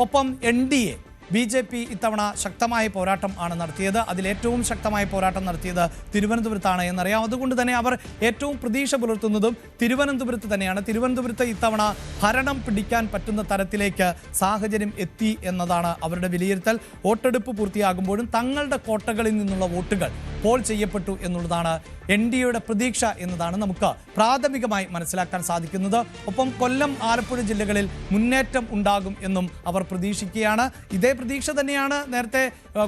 ഒപ്പം N D A B J P ഇത്തവണ ശക്തമായ പോരാട്ടം ആണ് നടത്തിയത്. അതിലേറ്റവും ശക്തമായ പോരാട്ടം നടത്തിയത് തിരുവനന്തപുരത്താണ് എന്നറിയാം. അതുകൊണ്ട് തന്നെ അവർ ഏറ്റവും പ്രതീക്ഷ പുലർത്തുന്നതും തിരുവനന്തപുരത്ത് തന്നെയാണ്. തിരുവനന്തപുരത്ത് ഇത്തവണ ഭരണം പിടിക്കാൻ പറ്റുന്ന തരത്തിലേക്ക് സാഹചര്യം എത്തി എന്നതാണ് അവരുടെ വിലയിരുത്തൽ. വോട്ടെടുപ്പ് പൂർത്തിയാകുമ്പോഴും തങ്ങളുടെ കോട്ടകളിൽ നിന്നുള്ള വോട്ടുകൾ പോൾ ചെയ്യപ്പെട്ടു എന്നുള്ളതാണ് എൻ ഡി എയുടെ പ്രതീക്ഷ എന്നതാണ് നമുക്ക് പ്രാഥമികമായി മനസ്സിലാക്കാൻ സാധിക്കുന്നത്. ഒപ്പം കൊല്ലം ആലപ്പുഴ ജില്ലകളിൽ മുന്നേറ്റം ഉണ്ടാകും എന്നും അവർ പ്രതീക്ഷിക്കുകയാണ്. ഇതേ പ്രതീക്ഷ തന്നെയാണ് നേരത്തെ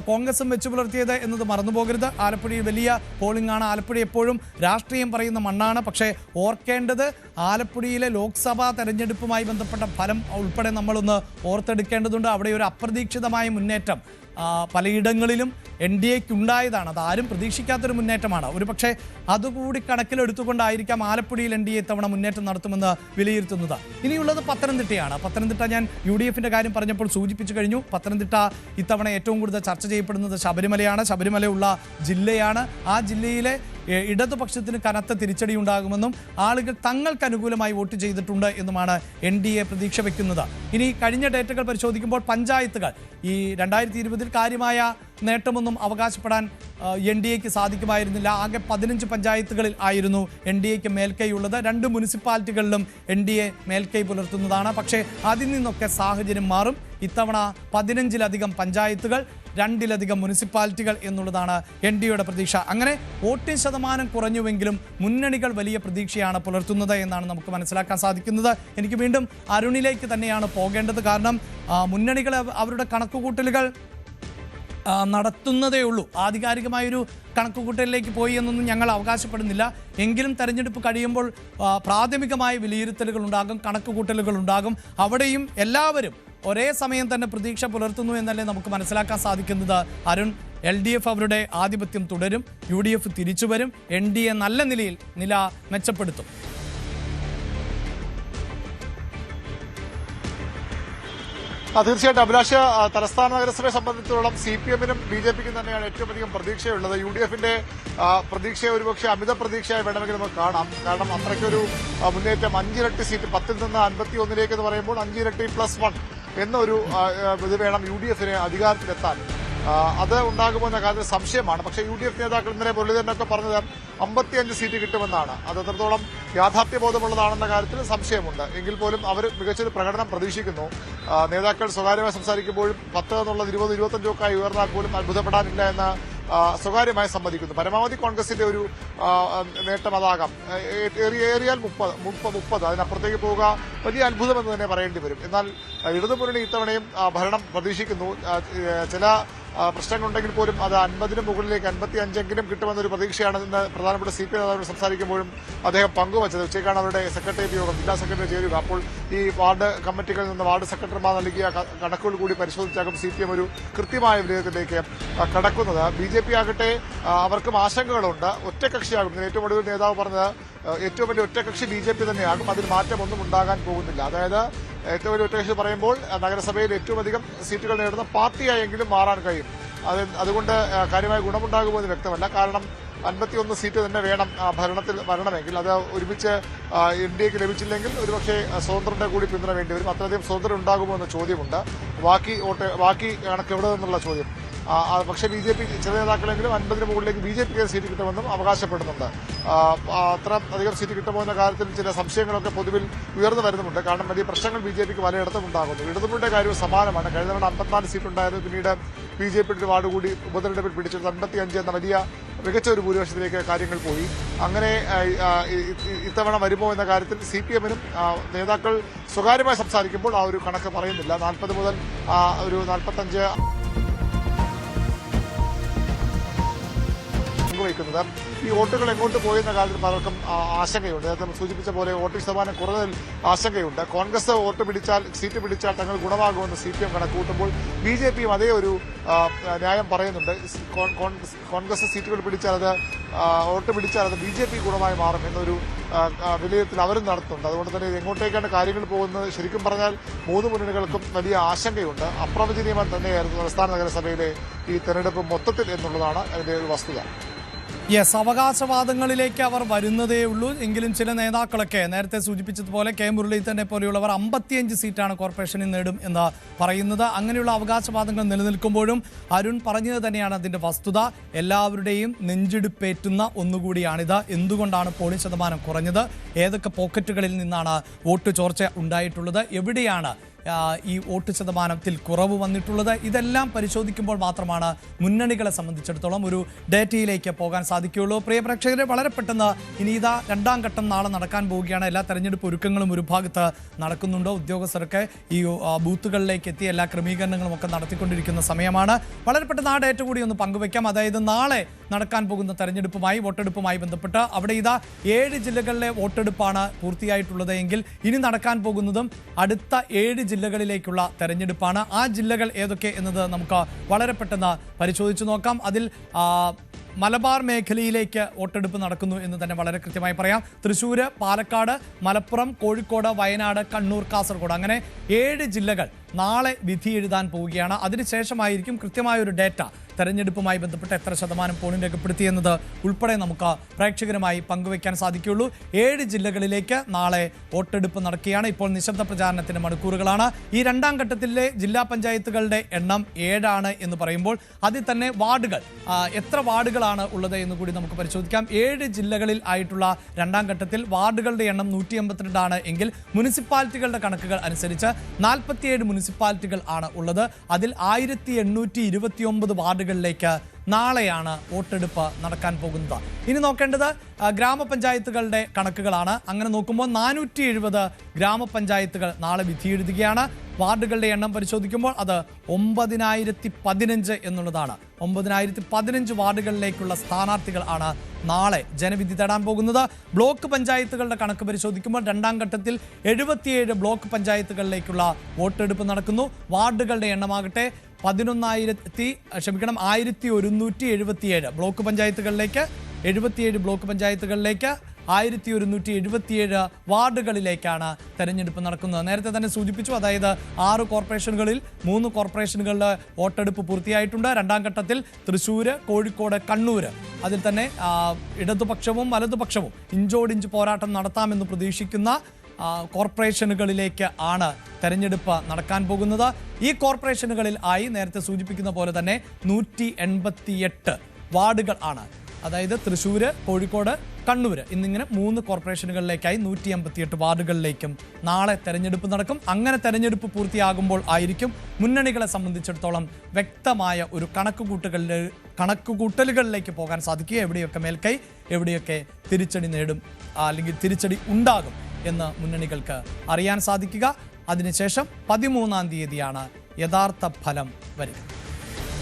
കോൺഗ്രസും വെച്ചു പുലർത്തിയത് എന്നത് മറന്നുപോകരുത്. ആലപ്പുഴയിൽ വലിയ പോളിംഗ് ആണ്. ആലപ്പുഴ എപ്പോഴും രാഷ്ട്രീയം പറയുന്ന മണ്ണാണ്. പക്ഷേ ഓർക്കേണ്ടത് ആലപ്പുഴയിലെ ലോക്സഭാ തെരഞ്ഞെടുപ്പുമായി ബന്ധപ്പെട്ട ഫലം ഉൾപ്പെടെ നമ്മളൊന്ന് ഓർത്തെടുക്കേണ്ടതുണ്ട്. അവിടെ ഒരു അപ്രതീക്ഷിതമായ മുന്നേറ്റം പലയിടങ്ങളിലും എൻ ഡി എക്ക് ഉണ്ടായതാണ് അത് ആരും പ്രതീക്ഷിക്കാത്തൊരു മുന്നേറ്റമാണ്. ഒരു പക്ഷേ അതുകൂടി കണക്കിലെടുത്തുകൊണ്ടായിരിക്കാം ആലപ്പുഴയിൽ എൻ ഡി എ ഇത്തവണ മുന്നേറ്റം നടത്തുമെന്ന് വിലയിരുത്തുന്നത്. ഇനിയുള്ളത് പത്തനംതിട്ടയാണ്. പത്തനംതിട്ട ഞാൻ യു ഡി എഫിന്റെ കാര്യം പറഞ്ഞപ്പോൾ സൂചിപ്പിച്ചു കഴിഞ്ഞു. പത്തനംതിട്ട ഇത്തവണ ഏറ്റവും കൂടുതൽ ചർച്ച ചെയ്യപ്പെടുന്നത് ശബരിമലയാണ്. ശബരിമലയുള്ള ജില്ലയാണ്. ആ ജില്ലയിലെ ഇടതുപക്ഷത്തിന് കനത്ത തിരിച്ചടി ഉണ്ടാകുമെന്നും ആളുകൾ തങ്ങൾക്ക് അനുകൂലമായി വോട്ട് ചെയ്തിട്ടുണ്ട് എന്നുമാണ് എൻ ഡി എ പ്രതീക്ഷ വെക്കുന്നത്. ഇനി കഴിഞ്ഞ ഡേറ്റകൾ പരിശോധിക്കുമ്പോൾ പഞ്ചായത്തുകൾ ഈ രണ്ടായിരത്തി ഇരുപതിൽ കാര്യമായ നേട്ടമൊന്നും അവകാശപ്പെടാൻ എൻ ഡി എക്ക് സാധിക്കുമായിരുന്നില്ല. ആകെ പതിനഞ്ച് പഞ്ചായത്തുകളിൽ ആയിരുന്നു എൻ ഡി എക്ക് മേൽക്കൈ ഉള്ളത് രണ്ട് മുനിസിപ്പാലിറ്റികളിലും എൻ ഡി എ മേൽക്കൈ പുലർത്തുന്നതാണ്. പക്ഷേ അതിൽ നിന്നൊക്കെ സാഹചര്യം മാറും. ഇത്തവണ പതിനഞ്ചിലധികം പഞ്ചായത്തുകൾ രണ്ടിലധികം മുനിസിപ്പാലിറ്റികൾ എന്നുള്ളതാണ് എൻ ഡി എയുടെ പ്രതീക്ഷ. അങ്ങനെ വോട്ടിംഗ് ശതമാനം കുറഞ്ഞുവെങ്കിലും മുന്നണികൾ വലിയ പ്രതീക്ഷയാണ് പുലർത്തുന്നത് എന്നാണ് നമുക്ക് മനസ്സിലാക്കാൻ സാധിക്കുന്നത്. എനിക്ക് വീണ്ടും അരുണിലേക്ക് തന്നെയാണ് പോകേണ്ടത്. കാരണം മുന്നണികൾ അവരുടെ കണക്കുകൂട്ടലുകൾ നടത്തുന്നതേ ഉള്ളൂ. ആധികാരികമായൊരു കണക്കുകൂട്ടലിലേക്ക് പോയി എന്നൊന്നും ഞങ്ങൾ അവകാശപ്പെടുന്നില്ല. എങ്കിലും തെരഞ്ഞെടുപ്പ് കഴിയുമ്പോൾ പ്രാഥമികമായ വിലയിരുത്തലുകൾ ഉണ്ടാകും കണക്കുകൂട്ടലുകൾ ഉണ്ടാകും. അവിടെയും എല്ലാവരും ഒരേ സമയം തന്നെ പ്രതീക്ഷ പുലർത്തുന്നു എന്നല്ലേ നമുക്ക് മനസ്സിലാക്കാൻ സാധിക്കുന്നത്. അരുൺ എൽ ഡി എഫ് അവരുടെ ആധിപത്യം തുടരും. യു ഡി എഫ് തിരിച്ചു വരും. എൻ ഡി എ നല്ല നിലയിൽ നില മെച്ചപ്പെടുത്തും. തീർച്ചയായിട്ടും. അഭിലാഷ് തലസ്ഥാന നഗരസഭയെ സംബന്ധിച്ചിടത്തോളം സി പി എമ്മിനും ബി ജെ പിക്കും തന്നെയാണ് ഏറ്റവും അധികം പ്രതീക്ഷയുള്ളത്. യു ഡി എഫിന്റെ പ്രതീക്ഷയെ ഒരുപക്ഷെ അമിത പ്രതീക്ഷയായി വേണമെങ്കിൽ നമുക്ക് കാണാം. കാരണം അത്രയ്ക്കൊരു മുന്നേറ്റം അഞ്ചിരട്ടി സീറ്റ് പത്തിൽ നിന്ന് അൻപത്തി ഒന്നിലേക്ക് എന്ന് പറയുമ്പോൾ അഞ്ചിരട്ടി പ്ലസ് വൺ. എന്നൊരു ഇത് വേണം യു ഡി എഫിന് അധികാരത്തിലെത്താൻ അത് ഉണ്ടാകുമോ എന്ന കാര്യത്തിൽ സംശയമാണ്. പക്ഷെ യു ഡി എഫ് നേതാക്കൾ ഇന്നലെ മുരളീധരനൊക്കെ പറഞ്ഞത് അമ്പത്തിയഞ്ച് സീറ്റ് കിട്ടുമെന്നാണ്. അത് എത്രത്തോളം യാഥാർത്ഥ്യബോധമുള്ളതാണെന്ന കാര്യത്തിൽ സംശയമുണ്ട്. എങ്കിൽ പോലും അവർ മികച്ചൊരു പ്രകടനം പ്രതീക്ഷിക്കുന്നു. നേതാക്കൾ സ്വകാര്യമായി സംസാരിക്കുമ്പോഴും പത്ത് എന്നുള്ളത് ഇരുപത് ഇരുപത്തഞ്ചൊക്കെ ഉയർന്നാൽ പോലും അത്ഭുതപ്പെടാനില്ല എന്ന് സ്വകാര്യമായി സമ്മതിക്കുന്നു. പരമാവധി കോൺഗ്രസിന്റെ ഒരു നേട്ടം അതാകാം. ഏറിയാൽ മുപ്പത് മുപ്പത്. അതിനപ്പുറത്തേക്ക് പോവുക വലിയ അത്ഭുതമെന്ന് തന്നെ പറയേണ്ടി വരും. എന്നാൽ ഇടതുമുന്നണി ഇത്തവണയും ഭരണം പ്രതീക്ഷിക്കുന്നു. ചില പ്രശ്നങ്ങളുണ്ടെങ്കിൽ പോലും അത് അൻപതിന് മുകളിലേക്ക് അൻപത്തി അഞ്ചെങ്കിലും കിട്ടുമെന്നൊരു പ്രതീക്ഷയാണ് ഇന്ന് പ്രധാനപ്പെട്ട സി പി നേതാവിനോട് സംസാരിക്കുമ്പോഴും അദ്ദേഹം പങ്കുവച്ചത്. ഉച്ചയ്ക്കാണ് അവരുടെ സെക്രട്ടേറിയറ്റ് യോഗം. ജില്ലാ സെക്രട്ടറി ചേരുക. അപ്പോൾ ഈ വാർഡ് കമ്മിറ്റികളിൽ നിന്ന് വാർഡ് സെക്രട്ടറിമാർ നൽകിയ കണക്കുകൾ കൂടി പരിശോധിച്ചാകും സി പി എം ഒരു കൃത്യമായ വിലയത്തിലേക്ക് കടക്കുന്നത്. ബി ജെ പി ആകട്ടെ അവർക്കും ആശങ്കകളുണ്ട്. ഒറ്റക്കക്ഷിയാകും ഏറ്റവും ഒടുവിൽ നേതാവ് പറഞ്ഞത് ഏറ്റവും വലിയ ഒറ്റകക്ഷി ബി ജെ പി തന്നെയാകും. അതിൽ മാറ്റമൊന്നും ഉണ്ടാകാൻ പോകുന്നില്ല. അതായത് ഏറ്റവും വലിയ ഒറ്റകക്ഷി പറയുമ്പോൾ നഗരസഭയിൽ ഏറ്റവും അധികം സീറ്റുകൾ നേടുന്ന പാർട്ടിയായെങ്കിലും മാറാൻ കഴിയും. അത് അതുകൊണ്ട് കാര്യമായ ഗുണമുണ്ടാകുമോ എന്ന് വ്യക്തമല്ല. കാരണം അൻപത്തിയൊന്ന് സീറ്റ് തന്നെ വേണം ഭരണത്തിൽ വരണമെങ്കിൽ. അത് ഒരുമിച്ച് എൻ ഡി എക്ക് ലഭിച്ചില്ലെങ്കിൽ ഒരുപക്ഷെ സ്വതന്ത്രന്റെ കൂടി പിന്തുണ വേണ്ടി വരും. അത്രയധികം സ്വതന്ത്രം ഉണ്ടാകുമോ എന്ന ചോദ്യമുണ്ട്. ബാക്കി വോട്ട് ബാക്കി കണക്ക് എവിടെ നിന്നുള്ള ചോദ്യം? പക്ഷേ ബി ജെ പി ചില നേതാക്കളെങ്കിലും അൻപതിന് മുകളിലേക്ക് ബി ജെ പിക്ക് സീറ്റ് കിട്ടുമെന്നും അവകാശപ്പെടുന്നുണ്ട്. അത്ര അധികം സീറ്റ് കിട്ടുമോ എന്ന കാര്യത്തിൽ ചില സംശയങ്ങളൊക്കെ പൊതുവിൽ ഉയർന്നു വരുന്നുണ്ട് കാരണം വലിയ പ്രശ്നങ്ങൾ ബി ജെ പിക്ക് പലയിടത്തും ഉണ്ടാകുന്നു ഇടതുമുന്നണിയുടെ കാര്യവും സമാനമാണ്. കഴിഞ്ഞ തവണ അമ്പത്തിനാല് സീറ്റ് ഉണ്ടായിരുന്നു പിന്നീട് ബി ജെ പിയുടെ വാർഡ് കൂടി ഉപതെരഞ്ഞെടുപ്പിൽ പിടിച്ചത് അൻപത്തി അഞ്ച് എന്ന വലിയ മികച്ച ഒരു ഭൂരിപക്ഷത്തിലേക്ക് കാര്യങ്ങൾ പോയി. അങ്ങനെ ഇത്തവണ വരുമോ എന്ന കാര്യത്തിൽ സി പി എമ്മിനും നേതാക്കൾ സ്വകാര്യമായി സംസാരിക്കുമ്പോൾ ആ ഒരു കണക്ക് പറയുന്നില്ല. നാൽപ്പത് മുതൽ ഒരു നാൽപ്പത്തഞ്ച് പങ്കുവയ്ക്കുന്നത് ഈ വോട്ടുകൾ എങ്ങോട്ട് പോയെന്ന കാര്യത്തിൽ പലർക്കും ആശങ്കയുണ്ട്. നേരത്തെ സൂചിപ്പിച്ച പോലെ വോട്ടിംഗ് ശതമാനം കുറഞ്ഞതിൽ ആശങ്കയുണ്ട്. കോൺഗ്രസ് വോട്ട് പിടിച്ചാൽ സീറ്റ് പിടിച്ചാൽ തങ്ങൾ ഗുണമാകുമെന്ന് സി പി എം കണക്കൂട്ടുമ്പോൾ ബി ജെ പിയും അതേ ഒരു ന്യായം പറയുന്നുണ്ട്. കോൺ- കോൺ- കോൺഗ്രസ് സീറ്റുകൾ പിടിച്ചാൽ അത് വോട്ട് പിടിച്ചാൽ അത് ബി ജെ പി ഗുണമായി മാറും എന്നൊരു വിലയിരുത്തൽ അവരും നടത്തുന്നുണ്ട്. അതുകൊണ്ട് തന്നെ എങ്ങോട്ടേക്കാണ് കാര്യങ്ങൾ പോകുന്നത്? ശരിക്കും പറഞ്ഞാൽ മൂന്ന് മുന്നണികൾക്കും വലിയ ആശങ്കയുണ്ട്. അപ്രവചനീയമായി തന്നെയായിരുന്നു സംസ്ഥാന നഗരസഭയിലെ ഈ തെരഞ്ഞെടുപ്പ് മൊത്തത്തിൽ എന്നുള്ളതാണ് അതിന്റെ ഒരു വസ്തുത. യെസ് അവകാശവാദങ്ങളിലേക്ക് അവർ വരുന്നതേ ഉള്ളൂ. എങ്കിലും ചില നേതാക്കളൊക്കെ നേരത്തെ സൂചിപ്പിച്ചതുപോലെ കെ മുരളീധരനെ പോലെയുള്ളവർ അമ്പത്തിയഞ്ച് സീറ്റാണ് കോർപ്പറേഷനിൽ നേടും എന്ന് പറയുന്നത്. അങ്ങനെയുള്ള അവകാശവാദങ്ങൾ നിലനിൽക്കുമ്പോഴും അരുൺ പറഞ്ഞത് തന്നെയാണ് അതിന്റെ വസ്തുത. എല്ലാവരുടെയും നെഞ്ചിടിപ്പേറ്റുന്ന ഒന്നുകൂടിയാണിത്. എന്തുകൊണ്ടാണ് പോളിംഗ് ശതമാനം കുറഞ്ഞത്? ഏതൊക്കെ പോക്കറ്റുകളിൽ നിന്നാണ് വോട്ട് ചോർച്ച ഉണ്ടായിട്ടുള്ളത്? എവിടെയാണ് ഈ വോട്ട് ശതമാനത്തിൽ കുറവ് വന്നിട്ടുള്ളത് ഇതെല്ലാം പരിശോധിക്കുമ്പോൾ മാത്രമാണ് മുന്നണികളെ സംബന്ധിച്ചിടത്തോളം ഒരു ഡേറ്റയിലേക്ക് പോകാൻ സാധിക്കുകയുള്ളൂ. പ്രിയ പ്രേക്ഷകരെ വളരെ പെട്ടെന്ന് ഇനി ഇതാ രണ്ടാം ഘട്ടം നാളെ നടക്കാൻ പോവുകയാണ്. എല്ലാ തെരഞ്ഞെടുപ്പ് ഒരുക്കങ്ങളും ഒരു ഭാഗത്ത് നടക്കുന്നുണ്ട്. ഉദ്യോഗസ്ഥരൊക്കെ ഈ ബൂത്തുകളിലേക്ക് എത്തി എല്ലാ ക്രമീകരണങ്ങളും ഒക്കെ നടത്തിക്കൊണ്ടിരിക്കുന്ന സമയമാണ്. വളരെ പെട്ടെന്ന് ആ ഡേറ്റ കൂടി ഒന്ന് പങ്കുവയ്ക്കാം. അതായത് നാളെ നടക്കാൻ പോകുന്ന തെരഞ്ഞെടുപ്പുമായി വോട്ടെടുപ്പുമായി ബന്ധപ്പെട്ട് അവിടെ ഇതാ ഏഴ് ജില്ലകളിലെ വോട്ടെടുപ്പാണ് പൂർത്തിയായിട്ടുള്ളത് എങ്കിൽ ഇനി നടക്കാൻ പോകുന്നതും അടുത്ത ഏഴ് ജില്ലകളിലേക്കുള്ള തെരഞ്ഞെടുപ്പാണ്. ആ ജില്ലകൾ ഏതൊക്കെ എന്നത് നമുക്ക് വളരെ പെട്ടെന്ന് പരിശോധിച്ചു നോക്കാം. അതിൽ മലബാർ മേഖലയിലേക്ക് വോട്ടെടുപ്പ് നടക്കുന്നു എന്ന് തന്നെ വളരെ കൃത്യമായി പറയാം. തൃശ്ശൂർ പാലക്കാട് മലപ്പുറം കോഴിക്കോട് വയനാട് കണ്ണൂർ കാസർഗോഡ്. അങ്ങനെ ഏഴ് ജില്ലകൾ നാളെ വിധി എഴുതാൻ പോവുകയാണ്. അതിനുശേഷമായിരിക്കും കൃത്യമായ ഒരു ഡേറ്റ. തെരഞ്ഞെടുപ്പുമായി ബന്ധപ്പെട്ട് എത്ര ശതമാനം പോളിംഗ് രേഖപ്പെടുത്തിയെന്നത് ഉൾപ്പെടെ നമുക്ക് പ്രേക്ഷകരുമായി പങ്കുവയ്ക്കാൻ സാധിക്കുകയുള്ളൂ. ഏഴ് ജില്ലകളിലേക്ക് നാളെ വോട്ടെടുപ്പ് നടക്കുകയാണ്. ഇപ്പോൾ നിശബ്ദ പ്രചാരണത്തിന് മണിക്കൂറുകളാണ്. ഈ രണ്ടാം ഘട്ടത്തിലെ ജില്ലാ പഞ്ചായത്തുകളുടെ എണ്ണം ഏഴാണ് എന്ന് പറയുമ്പോൾ അതിൽ തന്നെ വാർഡുകൾ എത്ര വാർഡുകളാണ് ഉള്ളത് എന്ന് കൂടി നമുക്ക് പരിശോധിക്കാം. ഏഴ് ജില്ലകളിൽ ആയിട്ടുള്ള രണ്ടാം ഘട്ടത്തിൽ വാർഡുകളുടെ എണ്ണം നൂറ്റി എൺപത്തിരണ്ടാണ് എങ്കിൽ മുനിസിപ്പാലിറ്റികളുടെ കണക്കുകൾ അനുസരിച്ച് നാൽപ്പത്തിയേഴ് മുനിസിപ്പാലിറ്റികൾ ആണ് ഉള്ളത്. അതിൽ ആയിരത്തി എണ്ണൂറ്റി ഇരുപത്തി ഒമ്പത് വാർഡുകളിലേക്ക് നാളെയാണ് വോട്ടെടുപ്പ് നടക്കാൻ പോകുന്നത്. ഇനി നോക്കേണ്ടത് ഗ്രാമപഞ്ചായത്തുകളുടെ കണക്കുകളാണ്. അങ്ങനെ നോക്കുമ്പോൾ നാനൂറ്റി എഴുപത് ഗ്രാമപഞ്ചായത്തുകൾ നാളെ വിധിയെഴുതുകയാണ്. വാർഡുകളുടെ എണ്ണം പരിശോധിക്കുമ്പോൾ അത് ഒമ്പതിനായിരത്തി പതിനഞ്ച് എന്നുള്ളതാണ്. ഒമ്പതിനായിരത്തി പതിനഞ്ച് വാർഡുകളിലേക്കുള്ള സ്ഥാനാർത്ഥികൾ ആണ് നാളെ ജനവിധി തേടാൻ പോകുന്നത്. ബ്ലോക്ക് പഞ്ചായത്തുകളുടെ കണക്ക് പരിശോധിക്കുമ്പോൾ രണ്ടാം ഘട്ടത്തിൽ എഴുപത്തിയേഴ് ബ്ലോക്ക് പഞ്ചായത്തുകളിലേക്കുള്ള വോട്ടെടുപ്പ് നടക്കുന്നു. വാർഡുകളുടെ എണ്ണമാകട്ടെ പതിനൊന്നായിരത്തി ക്ഷമിക്കണം ആയിരത്തി ഒരുന്നൂറ്റി എഴുപത്തിയേഴ് ബ്ലോക്ക് പഞ്ചായത്തുകളിലേക്ക് എഴുപത്തിയേഴ് ബ്ലോക്ക് പഞ്ചായത്തുകളിലേക്ക് ആയിരത്തി ഒരുന്നൂറ്റി എഴുപത്തിയേഴ് വാർഡുകളിലേക്കാണ് തെരഞ്ഞെടുപ്പ് നടക്കുന്നത്. നേരത്തെ തന്നെ സൂചിപ്പിച്ചു അതായത് ആറ് കോർപ്പറേഷനുകളിൽ മൂന്ന് കോർപ്പറേഷനുകളിലെ വോട്ടെടുപ്പ് പൂർത്തിയായിട്ടുണ്ട്. രണ്ടാം ഘട്ടത്തിൽ തൃശ്ശൂർ കോഴിക്കോട് കണ്ണൂർ അതിൽ തന്നെ ഇടതുപക്ഷവും വലതുപക്ഷവും ഇഞ്ചോടിഞ്ച് പോരാട്ടം നടത്താമെന്ന് പ്രതീക്ഷിക്കുന്ന കോർപ്പറേഷനുകളിലേക്ക് ആണ് തെരഞ്ഞെടുപ്പ് നടക്കാൻ പോകുന്നത്. ഈ കോർപ്പറേഷനുകളിൽ ആയി നേരത്തെ സൂചിപ്പിക്കുന്ന പോലെ തന്നെ നൂറ്റി എൺപത്തിയെട്ട് വാർഡുകൾ ആണ്. അതായത് തൃശ്ശൂർ കോഴിക്കോട് കണ്ണൂർ എന്നിങ്ങനെ മൂന്ന് കോർപ്പറേഷനുകളിലേക്കായി നൂറ്റി എൺപത്തിയെട്ട് വാർഡുകളിലേക്കും നാളെ തെരഞ്ഞെടുപ്പ് നടക്കും. അങ്ങനെ തെരഞ്ഞെടുപ്പ് പൂർത്തിയാകുമ്പോൾ ആയിരിക്കും മുന്നണികളെ സംബന്ധിച്ചിടത്തോളം വ്യക്തമായ ഒരു കണക്കുകൂട്ടുകളിൽ കണക്കുകൂട്ടലുകളിലേക്ക് പോകാൻ സാധിക്കുക. എവിടെയൊക്കെ മേൽക്കൈ എവിടെയൊക്കെ തിരിച്ചടി നേടും അല്ലെങ്കിൽ തിരിച്ചടി ഉണ്ടാകും. എന്ന് മുന്നണികൾക്ക് അറിയാൻ സാധിക്കുക. അതിനുശേഷം പതിമൂന്നാം തീയതിയാണ് യഥാർത്ഥ ഫലം വരിക